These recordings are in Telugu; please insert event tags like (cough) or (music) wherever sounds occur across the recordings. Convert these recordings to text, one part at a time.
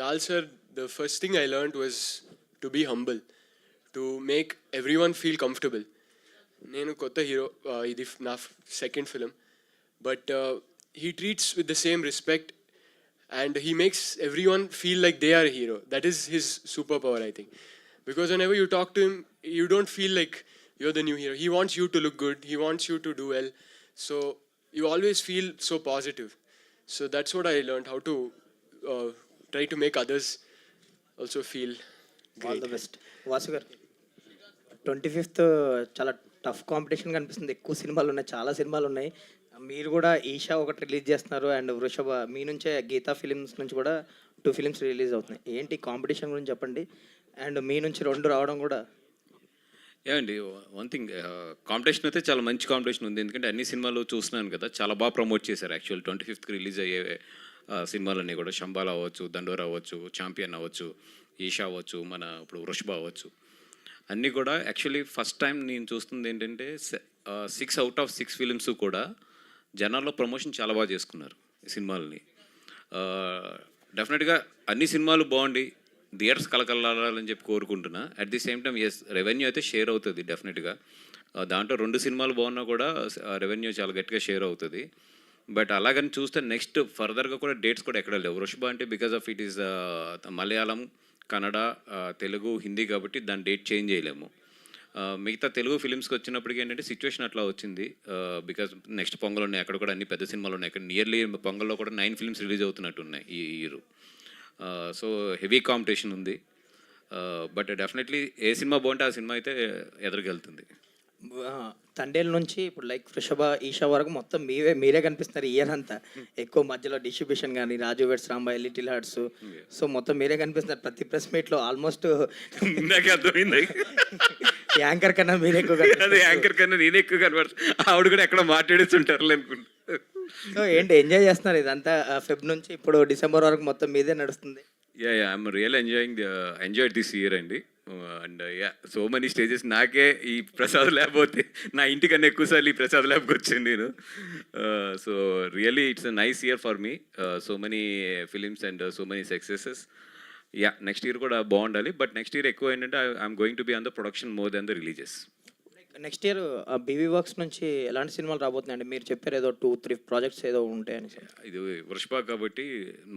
Lal sir, the first thing I learned was to be humble, to make everyone feel comfortable. నేను కొత్త హీరో ఇది నా second film but he treats with the same respect and he makes everyone feel like they are hero that is his super power I think because whenever you talk to him you don't feel like you're the new hero he wants you to look good he wants you to do well so you always feel so positive. So that's what I learned how to try to make others also feel all great. The best Vasu గారు ట్వంటీ ఫిఫ్త్ చాలా టఫ్ కాంపిటీషన్ కనిపిస్తుంది. ఎక్కువ సినిమాలు ఉన్నాయి చాలా సినిమాలు ఉన్నాయి. మీరు కూడా ఈషా ఒకటి రిలీజ్ చేస్తున్నారు అండ్ వృషభ మీ నుంచే గీతా ఫిలిమ్స్ నుంచి కూడా టూ ఫిలిమ్స్ రిలీజ్ అవుతున్నాయి. ఏంటి కాంపిటీషన్ గురించి చెప్పండి? అండ్ మీ నుంచి రెండు రావడం కూడా. ఏమండి వన్ థింగ్ కాంపిటీషన్ అయితే చాలా మంచి కాంపిటీషన్ ఉంది. ఎందుకంటే అన్ని సినిమాలు చూస్తున్నాను కదా చాలా బాగా ప్రమోట్ చేశారు యాక్చువల్ ట్వంటీ ఫిఫ్త్కి రిలీజ్ అయ్యే సినిమాలన్నీ కూడా. శంబాల్ అవ్వచ్చు దండోరా అవ్వచ్చు ఛాంపియన్ అవ్వచ్చు ఈషా అవ్వచ్చు మన ఇప్పుడు వృషభ అవ్వచ్చు. అన్నీ కూడా యాక్చువల్లీ ఫస్ట్ టైం నేను చూస్తుంది ఏంటంటే six out of six films కూడా జనాల్లో ప్రమోషన్ చాలా బాగా చేసుకున్నారు సినిమాలని. డెఫినెట్గా అన్ని సినిమాలు బాగుండి థియేటర్స్ కలకలాలని చెప్పి కోరుకుంటున్నా. At the same time yes revenue అయితే షేర్ అవుతుంది డెఫినెట్గా దాంట్లో రెండు సినిమాలు బాగున్నా కూడా రెవెన్యూ చాలా గట్టిగా షేర్ అవుతుంది. బట్ అలాగని చూస్తే నెక్స్ట్ ఫర్దర్గా కూడా డేట్స్ కూడా ఎక్కడ లేవు. వృషభ అంటే because of it is Malayalam Kannada Telugu Hindi కాబట్టి దాని డేట్ చేంజ్ చేయలేము. మిగతా తెలుగు ఫిలిమ్స్కి వచ్చినప్పటికీ ఏంటంటే సిచ్యువేషన్ అట్లా వచ్చింది. బికాజ్ నెక్స్ట్ పొంగల్ ఉన్నాయి అక్కడ కూడా అన్ని పెద్ద సినిమాలు ఉన్నాయి. అక్కడ నియర్లీ పొంగల్లో కూడా నైన్ ఫిల్మ్స్ రిలీజ్ అవుతున్నట్టు ఉన్నాయి ఈ ఇయర్. సో హెవీ కాంపిటీషన్ ఉంది. బట్ డెఫినెట్లీ ఏ సినిమా బాగుంటే ఆ సినిమా అయితే ఎదురుకెళ్తుంది. తండేల్ నుంచి ఇప్పుడు లైక్ వృషభ ఈషా వరకు మొత్తం మీవే మీరే కనిపిస్తున్నారు ఇయర్ అంతా. ఎక్కువ మధ్యలో డిస్ట్రిబ్యూషన్ కానీ Raju weds Rambai little hearts. So మొత్తం మీరే కనిపిస్తున్నారు. ప్రతి ప్రెస్ మీట్లో ఆల్మోస్ట్ అర్థమైంది. (laughs) యాంకర్ కన్నా మీరే ఎక్కువ అదే. యాంకర్ కన్నా నేనే ఎక్కువ కనబడుతుంది ఆవిడ కూడా ఎక్కడ మాట్లాడేస్తుంటారు అనుకుంటా. సో ఏంటి ఎంజాయ్ చేస్తున్నారు ఇదంతా? ఫెబ్ నుంచి ఇప్పుడు డిసెంబర్ వరకు మొత్తం మీదే నడుస్తుంది. Yeah yeah I'm real enjoying enjoy this year అండి. And yeah so many stages నాకే ఈ ప్రసాద్ ల్యాబ్ పోతే నా ఇంటికన్నా ఎక్కువసార్లు ఈ ప్రసాద్ ల్యాబ్కి వచ్చాను నేను. So really it's a nice year for me so many films and so many successes yeah next year కూడా బాగుండాలి. బట్ నెక్స్ట్ ఇయర్ ఎక్కువ ఏంటంటే I'm going to be on the production more than the releases next year BV Works నుంచి ఎలాంటి సినిమాలు రాబోతున్నాయండి? మీరు చెప్పారు ఏదో టూ త్రీ ప్రాజెక్ట్స్ ఏదో ఉంటాయని ఇది వృషభ కాబట్టి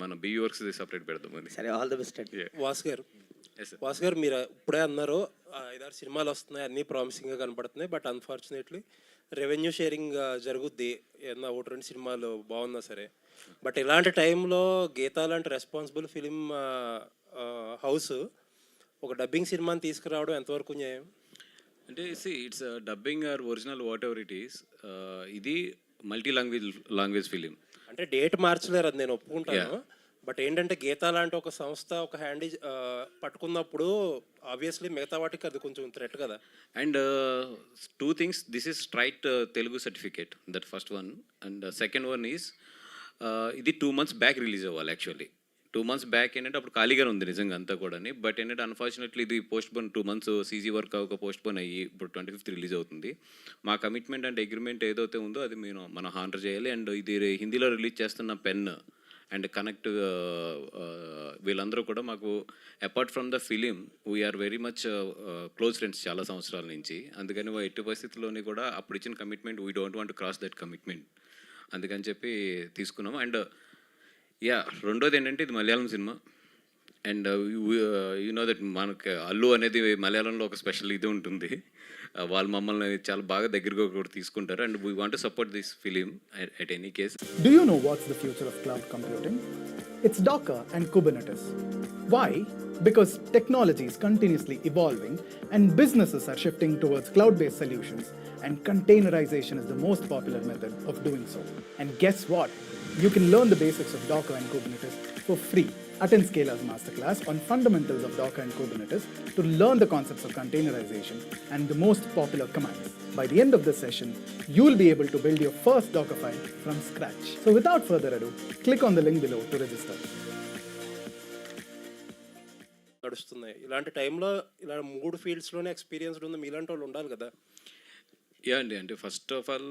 మన బీ వర్క్స్ సపరేట్ పెడదాం అది సరే ఆల్ ది బెస్ట్. వాసు గారు. వాసు గారు మీరు ఇప్పుడే అన్నారు ఐదారు సినిమాలు వస్తున్నాయి అన్నీ ప్రామిసింగ్గా కనపడుతున్నాయి బట్ అన్ఫార్చునేట్లీ రెవెన్యూ షేరింగ్ జరుగుద్ది. ఏదన్నా ఒకటి రెండు సినిమాలు బాగున్నా సరే. బట్ ఇలాంటి టైంలో గీతా లాంటి రెస్పాన్సిబుల్ ఫిలిం హౌస్ ఒక డబ్బింగ్ సినిమాని తీసుకురావడం ఎంతవరకు న్యాయం? అంటే see it's dubbing or original whatever it is ఇది మల్టీ లాంగ్వేజ్ లాంగ్వేజ్ ఫిలిం. అంటే డేట్ మార్చలేరు అది నేను ఒప్పుకుంటాను. బట్ ఏంటంటే గీత లాంటి ఒక సంస్థ ఒక హ్యాండీ పట్టుకున్నప్పుడు ఆబ్వియస్లీ మిగతా వాటికి అది కొంచెం థ్రెట్ కదా. And two things this is straight Telugu certificate that first one and second one is ఇది టూ మంత్స్ బ్యాక్ రిలీజ్ అవ్వాలి యాక్చువల్లీ టూ మంత్స్ బ్యాక్ ఏంటంటే అప్పుడు ఖాళీగానే ఉంది నిజంగా అంతా కూడా బట్ ఏంటంటే అన్ఫార్చునేట్లీ ఇది postpone two months CG work అవ్వక పోస్ట్ పోన్ అయ్యి ఇప్పుడు ట్వంటీ ఫిఫ్త్ రిలీజ్ అవుతుంది. మా కమిట్మెంట్ అండ్ అగ్రిమెంట్ ఏదైతే ఉందో అది మేము మనం హాండర్ చేయాలి. అండ్ ఇది హిందీలో రిలీజ్ చేస్తున్న పెన్. అండ్ కనెక్ట్ వీళ్ళందరూ కూడా మాకు apart from the film we're very much close friends చాలా సంవత్సరాల నుంచి. అందుకని ఎట్టి పరిస్థితుల్లోని కూడా అప్పుడు ఇచ్చిన commitment we don't want cross that commitment అందుకని చెప్పి తీసుకున్నాము అండ్ యా రెండోది ఏంటంటే ఇది Malayalam cinema. And you know that మనకి అల్లు అనేది మలయాళంలో ఒక స్పెషల్ ఇది ఉంటుంది. వాళ్ళు మమ్మల్ని చాలా బాగా దగ్గరగా కూడా తీసుకుంటారు and we want support this film at any case Do you know what's the future of cloud computing? It's Docker and Kubernetes. Why? Because technology is continuously evolving and businesses are shifting towards cloud based solutions, and containerization is the most popular method of doing so. And guess what? You can learn the basics of Docker and Kubernetes for free. Attend Scala's masterclass on fundamentals of Docker and Kubernetes to learn the concepts of containerization and the most popular commands. By the end of this session, you'll be able to build your first Docker file from scratch. So without further ado, click on the link below to register. నడుస్తున్నాయి ఇలాంటి టైంలో ఇలా మూడు ఫీల్డ్స్లోనే ఎక్స్పీరియన్స్డ్ ఉంది మీలాంటి వాళ్ళు ఉండాలి కదా యా అండి అంటే ఫస్ట్ ఆఫ్ ఆల్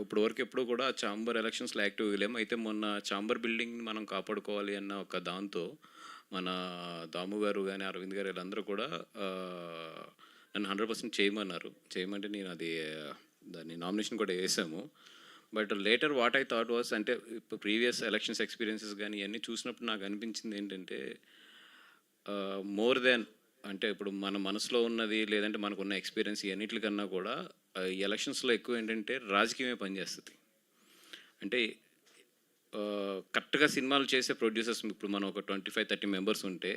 ఇప్పుడు వరకు ఎప్పుడు కూడా చాంబర్ ఎలక్షన్స్లో యాక్టివ్ లేము అయితే మొన్న చాంబర్ బిల్డింగ్ మనం కాపాడుకోవాలి అన్న ఒక దాంతో మన దాము గారు కానీ అరవింద్ గారు వీళ్ళందరూ కూడా నన్ను హండ్రెడ్ పర్సెంట్ చేయమన్నారు. చేయమంటే నేను అది దాన్ని నామినేషన్ కూడా వేసాము. But later what I thought was అంటే ఇప్పుడు ప్రీవియస్ ఎలక్షన్స్ ఎక్స్పీరియన్సెస్ కానీ ఇవన్నీ చూసినప్పుడు నాకు అనిపించింది ఏంటంటే మోర్ దెన్ అంటే ఇప్పుడు మన మనసులో ఉన్నది లేదంటే మనకున్న ఎక్స్పీరియన్స్ ఇవన్నిటికన్నా కూడా ఎలక్షన్స్లో ఎక్కువ ఏంటంటే రాజకీయమే పనిచేస్తుంది. అంటే కరెక్ట్గా సినిమాలు చేసే ప్రొడ్యూసర్స్ ఇప్పుడు మనం ఒక ట్వంటీ ఫైవ్ థర్టీ మెంబర్స్ ఉంటే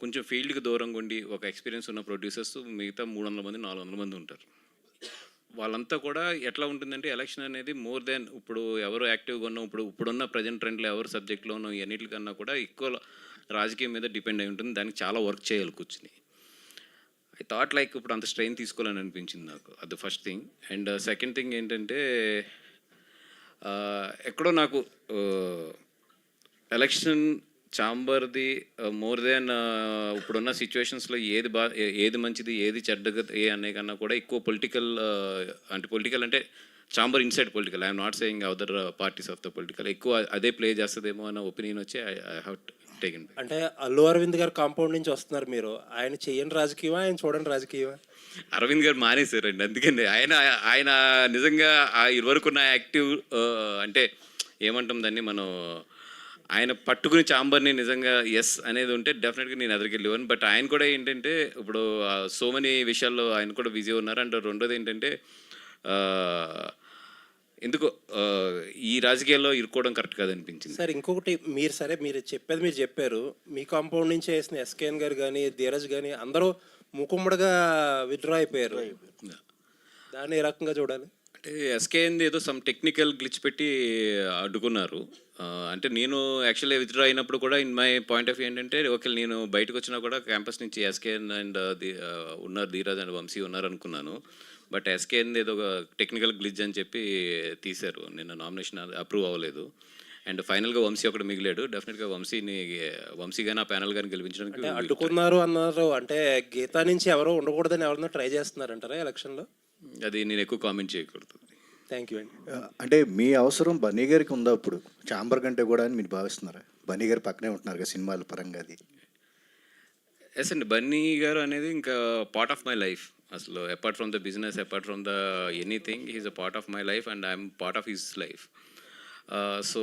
కొంచెం ఫీల్డ్కి దూరంగా ఉండి ఒక ఎక్స్పీరియన్స్ ఉన్న ప్రొడ్యూసర్స్ మిగతా మూడు వందల మంది నాలుగు వందల మంది ఉంటారు. వాళ్ళంతా కూడా ఎట్లా ఉంటుందంటే ఎలక్షన్ అనేది మోర్ దెన్ ఇప్పుడు ఎవరు యాక్టివ్గా ఉన్నాం ఇప్పుడు ఇప్పుడున్న ప్రజెంట్ ట్రెండ్లో ఎవరు సబ్జెక్ట్లో ఉన్నాం ఇవన్నిటికన్నా కూడా ఎక్కువ రాజకీయం మీద డిపెండ్ అయి ఉంటుంది. దానికి చాలా వర్క్ చేయాలి కూర్చుని. ఐ థాట్ లైక్ ఇప్పుడు అంత స్ట్రెయిన్ తీసుకోవాలని అనిపించింది నాకు. అది first thing and second thing ఏంటంటే uh, ఎక్కడో నాకు ఎలక్షన్ చాంబర్ది మోర్ దెన్ ఇప్పుడున్న సిచ్యువేషన్స్లో ఏది బా ఏది మంచిది ఏది చెడ్డగా ఏ అనే కన్నా కూడా ఎక్కువ పొలిటికల్ uh, అంటే పొలిటికల్ అంటే chamber inside political I'm not saying other parties of the political ఎక్కువ అదే ప్లే చేస్తుందేమో అన్న ఒపీనియన్ వచ్చి ఐ ఐ హ్యావ్ టేకెన్ అంటే అల్లు అరవింద్ గారు కాంపౌండ్ నుంచి వస్తున్నారు మీరు. ఆయన చెయ్యని రాజకీయమా? ఆయన చూడండి రాజకీయమా? అరవింద్ గారు మానేశారండి అందుకని. ఆయన ఆయన నిజంగా ఆ ఇదివరకున్న యాక్టివ్ అంటే ఏమంటాం దాన్ని మనం ఆయన పట్టుకుని చాంబర్ని నిజంగా ఎస్ అనేది ఉంటే డెఫినెట్గా నేను ఎదురుకెళ్ళేవాను బట్ ఆయన కూడా ఏంటంటే ఇప్పుడు సో మెనీ విషయాల్లో ఆయన కూడా బిజీ ఉన్నారు. అండ్ రెండోది ఏంటంటే ఎందుకో ఈ రాజకీయాల్లో ఇరుక్కోవడం కరెక్ట్ కాదనిపించింది? సార్ ఇంకొకటి మీరు సరే మీరు చెప్పేది మీరు చెప్పారు. మీ కాంపౌండ్ నుంచి వేసిన ఎస్కేఎన్ గారు కానీ ధీరజ్ కానీ అందరూ ముకుమ్మడిగా విత్డ్రా అయిపోయారు. దాన్ని ఏ రకంగా చూడాలి? అంటే ఎస్కే అయింది ఏదో సమ్ టెక్నికల్ గ్లిచ్ పెట్టి అడ్డుకున్నారు. అంటే నేను యాక్చువల్లీ విత్డ్రా అయినప్పుడు కూడా in my point of view ఏంటంటే ఓకే నేను బయటకు వచ్చినా కూడా క్యాంపస్ నుంచి ఎస్కే అండ్ ది ఉన్నారు ధీరాజ్ అండ్ వంశీ ఉన్నారు అనుకున్నాను. బట్ ఎస్కే అయింది ఏదో ఒక టెక్నికల్ గ్లిచ్ అని చెప్పి తీశారు. నిన్న నామినేషన్ అప్రూవ్ అవ్వలేదు. అండ్ ఫైనల్గా వంశీ ఒకటి మిగిలాడు. డెఫినెట్గా వంశీని వంశీ కానీ ఆ ప్యానల్ కానీ గెలిపించడానికి అడ్డుకున్నారు అన్నారు. అంటే గీతా నుంచి ఎవరో ఉండకూడదని ఎవరన్నా ట్రై చేస్తున్నారంటారా ఎలక్షన్లో అది నేను ఎక్కువ కామెంట్ చేయకూడదు. థ్యాంక్ యూ అండి. అంటే మీ అవసరం బన్నీ గారికి ఉందా ఇప్పుడు? చాంబర్ కంటే కూడా అని మీరు భావిస్తున్నారా? బన్నీ గారు పక్కనే ఉంటున్నారు కదా సినిమాల పరంగా అది. ఎస్ అండి. బన్నీ గారు అనేది ఇంకా పార్ట్ ఆఫ్ మై లైఫ్ అసలు apart from the business apart from the anything he's a part of my life and I'm part of his life so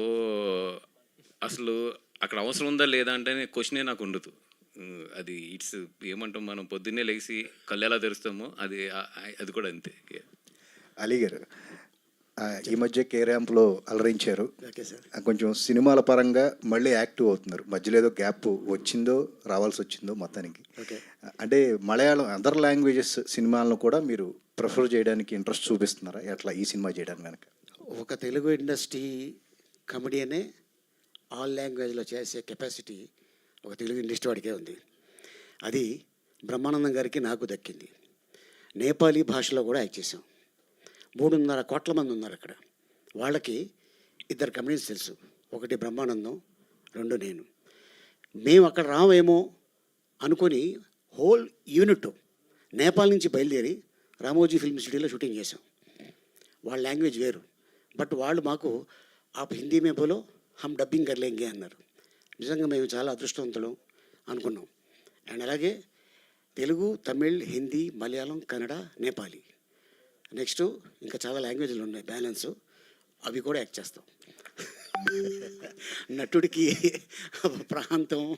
అసలు అక్కడ అవసరం ఉందా లేదా అంటే క్వశ్చనే నాకు ఉండదు. Uh, అది ఇట్స్ ఏమంటాం మనం పొద్దున్నే లేచి కళ్ళు ఎలా తెరుస్తామో అది అది కూడా అంతే. అలీ గారు ఈ మధ్య కే ర్యాంప్లో అలరించారు. కొంచెం సినిమాల పరంగా మళ్ళీ యాక్టివ్ అవుతున్నారు. మధ్యలో ఏదో గ్యాప్ వచ్చిందో రావాల్సి వచ్చిందో మొత్తానికి. ఓకే. అంటే మలయాళం అదర్ లాంగ్వేజెస్ సినిమాలను కూడా మీరు ప్రిఫర్ చేయడానికి ఇంట్రెస్ట్ చూపిస్తున్నారా? ఎట్లా ఈ సినిమా చేయడానికి వెనక? ఒక తెలుగు ఇండస్ట్రీ కమెడియనే ఆల్ లాంగ్వేజ్లో చేసే కెపాసిటీ ఒక తెలుగు ఇండస్ట్రీ వాడికే ఉంది. అది బ్రహ్మానందం గారికి నాకు దక్కింది. నేపాలీ భాషలో కూడా యాక్ట్ చేసాం మూడున్నర కోట్ల మంది ఉన్నారు అక్కడ. వాళ్ళకి ఇద్దరు కమెడియన్స్ తెలుసు. ఒకటి బ్రహ్మానందం రెండు నేను. మేము అక్కడ రామేమో అనుకొని హోల్ యూనిట్ నేపాల్ నుంచి బయలుదేరి రామోజీ ఫిల్మ్ సిటీలో షూటింగ్ చేసాం వాళ్ళ లాంగ్వేజ్ వేరు. బట్ వాళ్ళు మాకు ఆ హిందీ మే బోలో హమ్ డబ్బింగ్ కర్లేంగే అన్నారు. నిజంగా మేము చాలా అదృష్టవంతులం అనుకున్నాం. అండ్ అలాగే తెలుగు తమిళ్ హిందీ మలయాళం కన్నడ నేపాలీ. నెక్స్ట్ ఇంకా చాలా లాంగ్వేజ్లు ఉన్నాయి. బ్యాలెన్స్. అవి కూడా యాక్ట్ చేస్తాం. (laughs) నటుడికి ప్రాంతం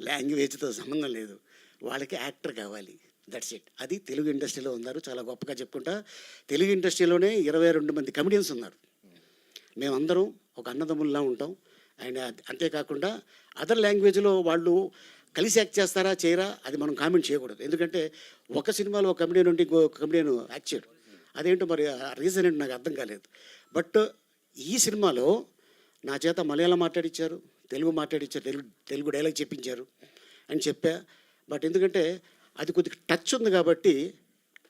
లాంగ్వేజ్తో సంబంధం లేదు. వాళ్ళకి యాక్టర్ కావాలి. దట్స్ ఇట్ అది తెలుగు ఇండస్ట్రీలో ఉన్నారు. చాలా గొప్పగా చెప్పుకుంటా. తెలుగు ఇండస్ట్రీలోనే ఇరవై రెండు మంది కమెడియన్స్ ఉన్నారు. మేమందరం ఒక అన్నదమ్ముల్లా ఉంటాం. అండ్ అంతేకాకుండా అదర్ లాంగ్వేజ్లో వాళ్ళు కలిసి యాక్ట్ చేస్తారా చేయరా అది మనం కామెంట్ చేయకూడదు. ఎందుకంటే ఒక సినిమాలో ఒక కమెడియన్ ఉంటే ఇంకో కమెడియన్ యాక్ట్ చేయడు. అదేంటో మరి రీజన్ ఏంటి నాకు అర్థం కాలేదు. బట్ ఈ సినిమాలో నా చేత మలయాళం మాట్లాడించారు తెలుగు మాట్లాడించారు తెలుగు తెలుగు డైలాగ్ చెప్పించారు అని చెప్పా. బట్ ఎందుకంటే అది కొద్దిగా టచ్ ఉంది కాబట్టి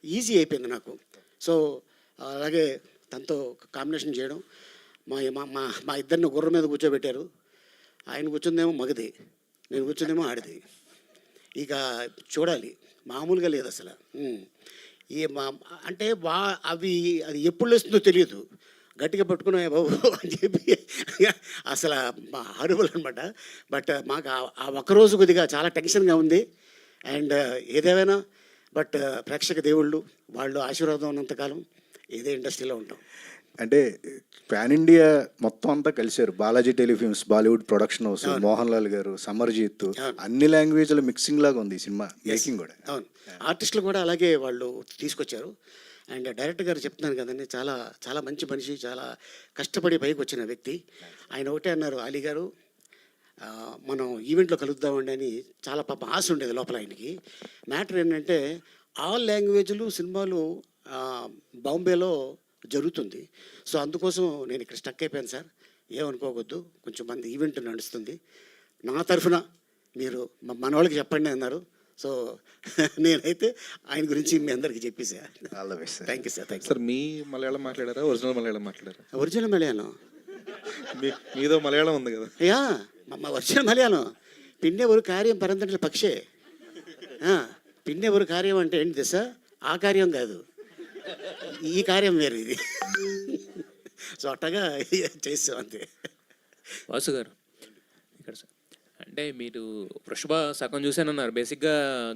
ఈజీ అయిపోయింది నాకు. సో అలాగే తనతో కాంబినేషన్ చేయడం మా మా మా మా ఇద్దరిని గుర్రం మీద కూర్చోబెట్టారు. ఆయన కూర్చుందేమో మగది నేను కూర్చుందేమో ఆడిది. ఇక చూడాలి మామూలుగా లేదు అసలు. ఈ మా అంటే వా అవి అది ఎప్పుడు లేస్తుందో తెలియదు. గట్టిగా పట్టుకున్నా బాబు (laughs) అని చెప్పి అసలు మా హారబుల్ అనమాట బట్ మాకు ఆ- ఆ ఒక్కరోజు కొద్దిగా చాలా టెన్షన్గా ఉంది. అండ్ ఏదేమైనా బట్ ప్రేక్షక దేవుళ్ళు వాళ్ళు ఆశీర్వాదం ఉన్నంతకాలం ఇదే ఇండస్ట్రీలో ఉంటాం. అంటే పాన్ ఇండియా మొత్తం అంతా కలిశారు. Balaji Telefilms Bollywood production house Mohan Lal గారు సమర్జీత్ అన్ని లాంగ్వేజ్ల మిక్సింగ్ లాగా ఉంది ఈ సినిమా మేకింగ్ కూడా. అవును. ఆర్టిస్టులు కూడా అలాగే వాళ్ళు తీసుకొచ్చారు. అండ్ డైరెక్టర్ గారు చెప్తున్నాను కదండి చాలా చాలా మంచి మనిషి చాలా కష్టపడి పైకి వచ్చిన వ్యక్తి. ఆయన ఒకటే అన్నారు అలీ గారు మనం ఈవెంట్లో కలుద్దామండి అని చాలా పాప ఆశ ఉండేది లోపల ఆయనకి. మ్యాటర్ ఏంటంటే ఆల్ లాంగ్వేజ్లు సినిమాలు బాంబేలో జరుగుతుంది. సో అందుకోసం నేను ఇక్కడ స్టక్ అయిపోయాను సార్. ఏమనుకోవద్దు కొంచెం మంది ఈవెంట్ నడుస్తుంది. నా తరఫున మీరు మ- మన వాళ్ళకి చెప్పండి అన్నారు. సో (laughs) నేనైతే ఆయన గురించి మీ అందరికీ చెప్పేసా. All the best thank you sir thank you sir మీ మలయాళం మాట్లాడారా? ఒరిజినల్ మలయాళం మాట్లాడారా? ఒరిజినల్ మలయాళం. మీ మీదో మలయాళం ఉంది కదా. అయ్యా మా ఒరిజినల్ మలయాళం. పిన్నె ఒక కార్యం పరంతంటే పక్షే. ఆ, పిన్నె ఒక కార్యం అంటే ఏంటి తెలుసా ఆ కార్యం కాదు. ఈ కార్యం వేరు ఇది. సో అట్టగా చేసాం అంతే. వాసు గారు అంటే మీరు వృషభ సగం చూశానన్నారు. బేసిక్గా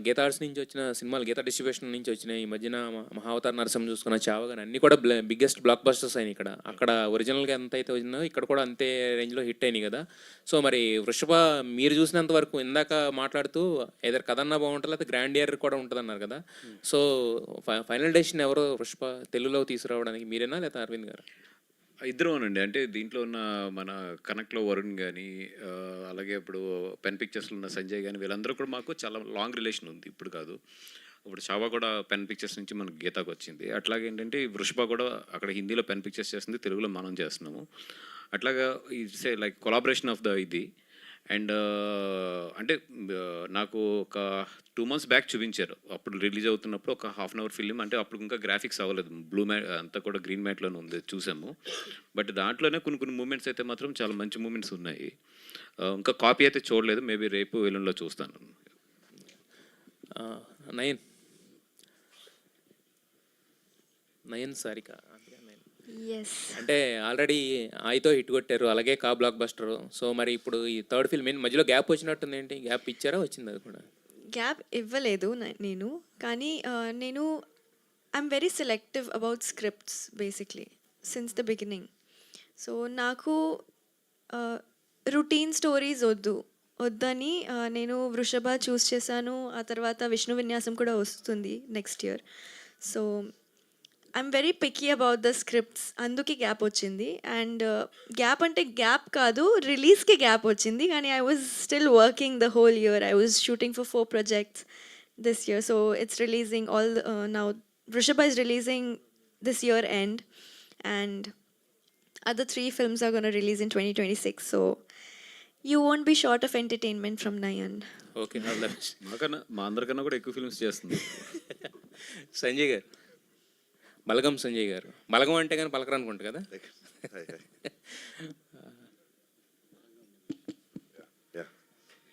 గీతా ఆర్ట్స్ నుంచి వచ్చిన సినిమాలు గీతా డిస్ట్రిబ్యూషన్ నుంచి వచ్చిన ఈ మధ్యన మహావతార్ నరసింహ చూసుకున్న చావ కానీ అన్నీ కూడా బిగ్గెస్ట్ బ్లాక్ బస్టర్స్ అయినాయి ఇక్కడ. అక్కడ ఒరిజినల్గా ఎంత అయితే వచ్చిందో ఇక్కడ కూడా అంతే రేంజ్లో హిట్ అయినాయి కదా. సో మరి వృషభ మీరు చూసినంత వరకు ఇందాక మాట్లాడుతూ ఏదైనా కథ అన్నా బాగుంటుంది? లేకపోతే గ్రాండ్ ఇయర్ కూడా ఉంటుంది అన్నారు కదా సో ఫైనల్ డెసిషన్ ఎవరో వృషభ తెలుగులో తీసుకురావడానికి మీరేనా? లేదా అరవింద్ గారు? ఇద్దరు అనండి అంటే దీంట్లో ఉన్న మన కనెక్ట్లో వరుణ్ కానీ అలాగే ఇప్పుడు పెన్ పిక్చర్స్లో ఉన్న సంజయ్ కానీ వీళ్ళందరూ కూడా మాకు చాలా లాంగ్ రిలేషన్ ఉంది. ఇప్పుడు కాదు. ఇప్పుడు చావా కూడా పెన్ పిక్చర్స్ నుంచి మనకు గీతాకు వచ్చింది. అట్లాగే ఏంటంటే వృషభ కూడా అక్కడ హిందీలో పెన్ పిక్చర్స్ చేస్తుంది తెలుగులో మనం చేస్తున్నాము. అట్లాగా it's a like collaboration of the ఇది. అండ్ అంటే నాకు ఒక టూ మంత్స్ బ్యాక్ చూపించారు. అప్పుడు రిలీజ్ అవుతున్నప్పుడు ఒక హాఫ్ అన్ అవర్ ఫిలిం అంటే అప్పుడు ఇంకా గ్రాఫిక్స్ అవ్వలేదు. బ్లూ మ్యాట్ అంతా కూడా గ్రీన్ మ్యాట్లోనే ఉంది చూసాము. బట్ దాంట్లోనే కొన్ని కొన్ని మూమెంట్స్ అయితే మాత్రం చాలా మంచి మూమెంట్స్ ఉన్నాయి. ఇంకా కాపీ అయితే చూడలేదు. మేబీ రేపు ఎల్లుండిలో చూస్తాను. నయన్. నయన్ సారిక. అంటే ఆల్రెడీ ఆయితో హిట్ కొట్టారు. అలాగే కా బ్లాక్ బస్టర్. సో మరి ఇప్పుడు ఈ థర్డ్ ఫిల్మ్ ఏంటి? మధ్యలో గ్యాప్ వచ్చినట్టుంది ఏంటి? గ్యాప్ ఇచ్చారా? వచ్చింది అది కూడా? గ్యాప్ ఇవ్వలేదు నేను. కానీ నేను I'm very selective about scripts basically since the beginning so నాకు రొటీన్ స్టోరీస్ వద్దు. వద్దని నేను వృషభ చూస్ చేశాను. ఆ తర్వాత విష్ణు విన్యాసం కూడా వస్తుంది next year so I'm very picky about the scripts అందుకే గ్యాప్ వచ్చింది. అండ్ గ్యాప్ అంటే గ్యాప్ కాదు రిలీజ్కి గ్యాప్ వచ్చింది. కానీ I was still working the whole year I was shooting for four projects this year so it's releasing all now Rishab is releasing this year end and other three films are gonna release in twenty twenty six so you won't be short of entertainment from and okay మా అందరికన్నా కూడా ఎక్కువ ఫిల్మ్స్ చేస్తుంది. (laughs) సంజయ్ గారు. బలగం సంజయ్ గారు. బలగం అంటే కానీ పలకరు అనుకుంటా కదా? (laughs)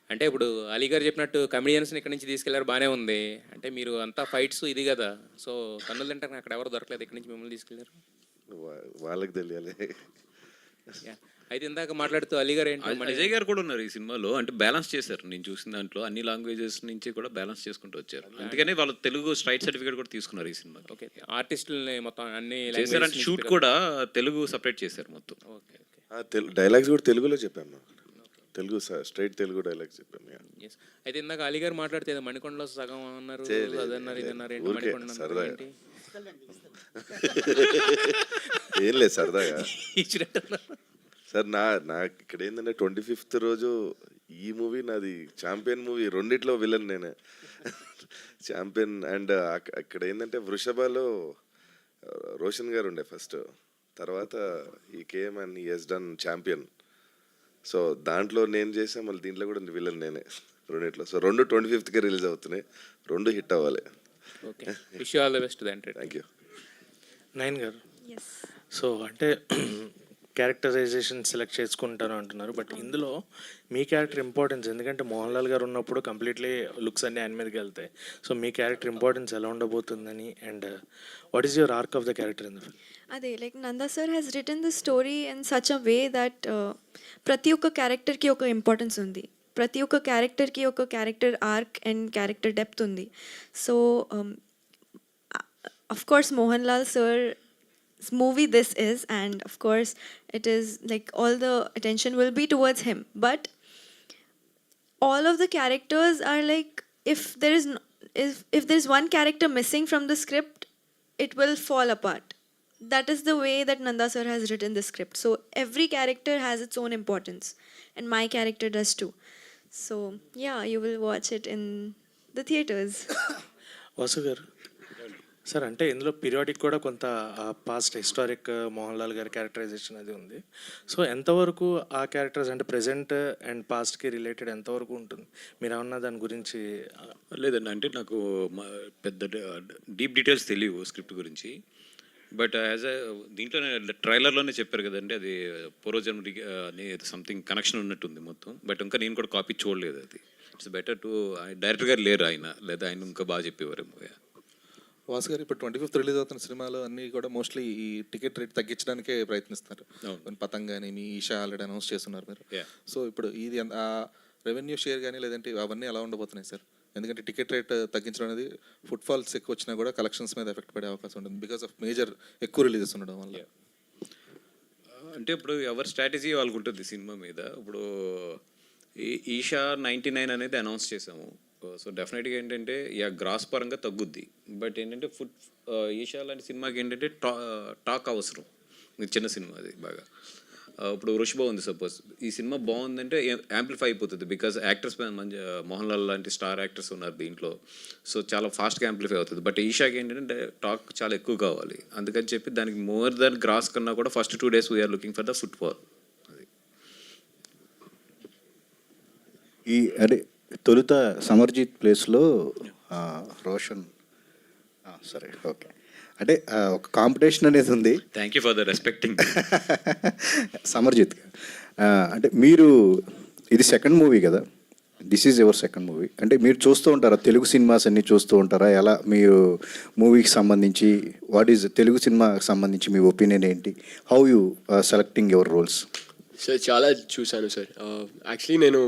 అంటే ఇప్పుడు అలీ గారు చెప్పినట్టు కమెడియన్స్ని ఇక్కడ నుంచి తీసుకెళ్ళారు బాగానే ఉంది. అంటే మీరు అంతా ఫైట్స్ ఇది కదా. సో కన్నులు తింటారు అక్కడ ఎవరు దొరకలేదు ఇక్కడ నుంచి మిమ్మల్ని తీసుకెళ్ళారు? వాళ్ళకి తెలియాలి. అయితే ఇందాక మాట్లాడుతూ అలీ గారు ఏంటి అజయ్ గారు కూడా ఉన్నారు ఈ సినిమాలో. అంటే బ్యాలెన్స్ చేశారు. నేను చూసిన దాంట్లో అన్ని లాంగ్వేజెస్ నుంచి కూడా బ్యాలెన్స్ చేసుకుంటూ వచ్చారు. అందుకని వాళ్ళు తెలుగు స్ట్రైట్ సర్టిఫికేట్ కూడా తీసుకున్నారు ఈ సినిమా ఓకే. ఆర్టిస్టులని మొత్తం అన్ని చేశారు. languages అంటే నుంచి షూట్ కూడా తెలుగు సపరేట్ చేశారు మొత్తం. Okay okay. ఆ, తెలు- డైలాగ్స్ కూడా తెలుగులో చెప్పాము Telugu straight Telugu dialogues. Yes. అయితే ఇందాక అలీ గారు మాట్లాడితే ఏదో మణికొండలో సగం అన్నారు అదన్నారు ఏంటి? ఏం లేదు సరదాగా. (laughs) సార్ నా నాకు ఇక్కడ ఏంటంటే ట్వంటీ ఫిఫ్త్ రోజు ఈ మూవీ నాది ఛాంపియన్ మూవీ రెండిట్లో విలన్ నేనే. ఛాంపియన్ అండ్ అక్కడ ఏంటంటే వృషభలో రోషన్ గారు ఉండే ఫస్ట్. తర్వాత ఈ కేఎం అండ్ ఈ ఎస్ డన్ ఛాంపియన్. సో దాంట్లో నేను చేసా మళ్ళీ దీంట్లో కూడా విలన్ నేనే రెండిట్లో. సో రెండు ట్వంటీ ఫిఫ్త్కే రిలీజ్ అవుతున్నాయి. రెండు హిట్ అవ్వాలి. Okay. Wish all the best thank you nine గారు. Yes. సో అంటే క్యారెక్టరైజేషన్ సెలెక్ట్ చేసుకుంటాను అంటున్నారు. బట్ ఇందులో మీ క్యారెక్టర్ ఇంపార్టెన్స్ ఎందుకంటే మోహన్ లాల్ గారు ఉన్నప్పుడు కంప్లీట్లీ లుక్స్ అన్ని ఆయన మీదకి వెళ్తాయి. సో మీ క్యారెక్టర్ ఇంపార్టెన్స్ ఎలా ఉండబోతుందని and what is your arc of the character in the film అదే like Nanda sir has written the story in such a way that ప్రతి ఒక్క క్యారెక్టర్కి ఒక ఇంపార్టెన్స్ ఉంది. ప్రతి ఒక్క క్యారెక్టర్కి ఒక character arc and character depth ఉంది. So um, of Mohan Lal sir movie this is and of course it is like all the attention will be towards him. But all of the characters are like if there is if if there's one character missing from the script it will fall apart. That is the way that nanda sir has written the script. So every character has its own importance and my character does too. So yeah you will watch it in the theaters. Vasu sir అంటే ఇందులో పీరియాడిక్ కూడా కొంత పాస్ట్ హిస్టారిక్ మోహన్ లాల్ గారి క్యారెక్టరైజేషన్ అది ఉంది. సో ఎంతవరకు ఆ క్యారెక్టర్స్ అంటే ప్రెసెంట్ అండ్ పాస్ట్కి రిలేటెడ్ ఎంతవరకు ఉంటుంది? మీరు ఏమన్నా దాని గురించి లేదండి. అంటే నాకు పెద్ద డీప్ డీటెయిల్స్ తెలియవు స్క్రిప్ట్ గురించి. బట్ యాజ్ అ దీంట్లో ట్రైలర్లోనే చెప్పారు కదండి అది పూర్వజన్మ అని సంథింగ్ కనెక్షన్ ఉన్నట్టుంది మొత్తం. బట్ ఇంకా నేను కూడా కాపీ చూడలేదు అది. It's better to director garu లేరు ఆయన లేదా ఆయన ఇంకా బాగా చెప్పేవారేమో Yeah. వాసు గారు ఇప్పుడు ట్వంటీ ఫిఫ్త్ రిలీజ్ అవుతున్న సినిమాలు అన్నీ కూడా మోస్ట్లీ ఈ టికెట్ రేట్ తగ్గించడానికే ప్రయత్నిస్తారు. పతంగ్ కానీ మీ ఈషా ఆల్రెడీ అనౌన్స్ చేస్తున్నారు మీరు. సో ఇప్పుడు ఇది ఆ రెవెన్యూ షేర్ కానీ లేదంటే అవన్నీ ఎలా ఉండబోతున్నాయి సార్? ఎందుకంటే టికెట్ రేట్ తగ్గించడం అనేది ఫుట్ ఫాల్స్ ఎక్కువ వచ్చినా కూడా కలెక్షన్స్ మీద ఎఫెక్ట్ పడే అవకాశం ఉంటుంది బికాస్ ఆఫ్ మేజర్ ఎక్కువ రిలీజెస్ ఉండడం వల్ల. అంటే ఇప్పుడు ఎవరి స్ట్రాటజీ వాళ్ళకు ఉంటుంది సినిమా మీద. ఇప్పుడు ఈ- ఈషా నైంటీ నైన్ అనేది అనౌన్స్ చేసాము. సో డెఫినెట్గా ఏంటంటే యా గ్రాస్ పరంగా తగ్గుద్ది. బట్ ఏంటంటే ఫుడ్ ఈషా లాంటి సినిమాకి ఏంటంటే టా టాక్ అవసరం. చిన్న సినిమా అది బాగా. ఇప్పుడు వృషభ ఉంది సపోజ్. ఈ సినిమా బాగుందంటే యాంప్లిఫై అయిపోతుంది. బికాజ్ యాక్టర్స్ మంచి మోహన్ లాల్ లాంటి స్టార్ యాక్టర్స్ ఉన్నారు దీంట్లో. సో చాలా ఫాస్ట్గా యాంప్లిఫై అవుతుంది. బట్ ఈషాకి ఏంటంటే టాక్ చాలా ఎక్కువ కావాలి. అందుకని చెప్పి దానికి మోర్ దాన్ గ్రాస్ కన్నా కూడా first two days we're looking for the football. అది. ఈ అదే తొలుత సమర్జిత్ ప్లేస్లో ఆ, రోషన్. సరే ఓకే. అంటే ఒక కాంపిటీషన్ అనేది ఉంది. Thank you for the respecting Samarjit. అంటే మీరు ఇది సెకండ్ మూవీ కదా? This is ever second movie అంటే మీరు చూస్తూ ఉంటారా? తెలుగు సినిమాస్ అన్ని చూస్తూ ఉంటారా? ఎలా మీరు మూవీకి సంబంధించి వాట్ ఈజ్ తెలుగు సినిమాకి సంబంధించి మీ ఒపీనియన్ ఏంటి? How you selecting your roles sir చాలా చూశాను సార్ యాక్చువల్లీ నేను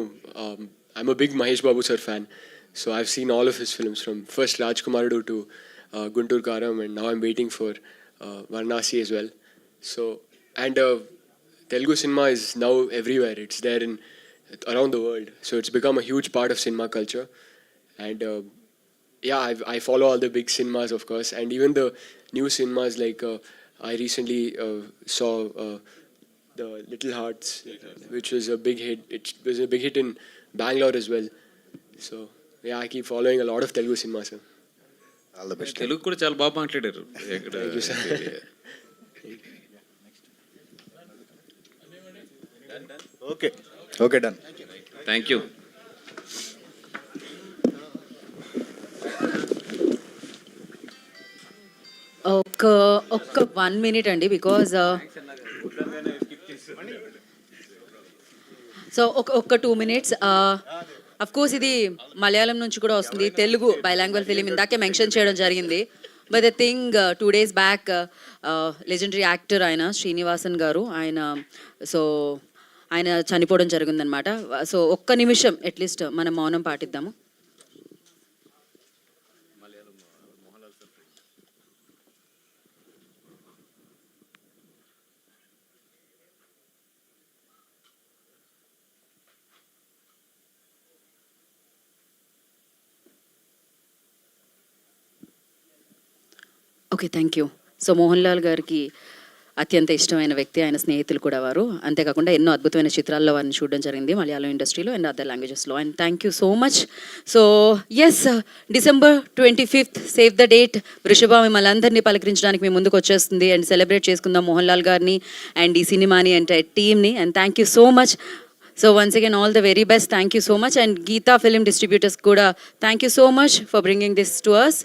I'm a big Mahesh Babu sir fan, so I've seen all of his films from first Rajkumarudu to uh, Guntur Karam, and now I'm waiting for uh, Varanasi as well. So and uh, Telugu cinema is now everywhere. It's there in around the world, so it's become a huge part of cinema culture. And uh, yeah, I've, i follow all the big cinemas, of course, and even the new cinemas. Like uh, I recently uh, saw uh, the Little Hearts, which was a big hit. It was a big hit in Bengaluru is well so yeah keep following a lot of Telugu cinema all the best Telugu కూడా చాలా బాగా మాట్లాడారు thank sir okay okay done thank you ఒక్క ఒక్క వన్ మినిట్ అండి బికాజ్ సో ఒక ఒక్క టూ మినిట్స్ అఫ్ కోర్స్ ఇది మలయాళం నుంచి కూడా వస్తుంది. తెలుగు బైలాంగ్వల్ ఫిలిం ఇందాకే మెన్షన్ చేయడం జరిగింది. But the thing two days back legendary actor ఆయన శ్రీనివాసన్ గారు ఆయన సో ఆయన చనిపోవడం జరిగిందనమాట సో ఒక్క నిమిషం అట్లీస్ట్ మనం మౌనం పాటిద్దాము. Okay thank you so Mohan Lal గారికి అత్యంత ఇష్టమైన వ్యక్తి ఆయన స్నేహితులు కూడా వారు. అంతేకాకుండా ఎన్నో అద్భుతమైన చిత్రాల్లో వారిని చూడడం జరిగింది మలయాళం ఇండస్ట్రీలో and other లాంగ్వేజెస్లో. And thank you so much so yes December twenty fifth save the date Vrushabha మిమ్మల్ని అందరినీ పలకరించడానికి మీ ముందుకు వచ్చేస్తుంది. అండ్ సెలబ్రేట్ చేసుకుందాం మోహన్ లాల్ గారిని అండ్ ఈ సినిమాని అండ్ టీమ్ని and thank you so much so once again all the very best thank you so much and Geetha film distributors కూడా thank you so much for bringing this to us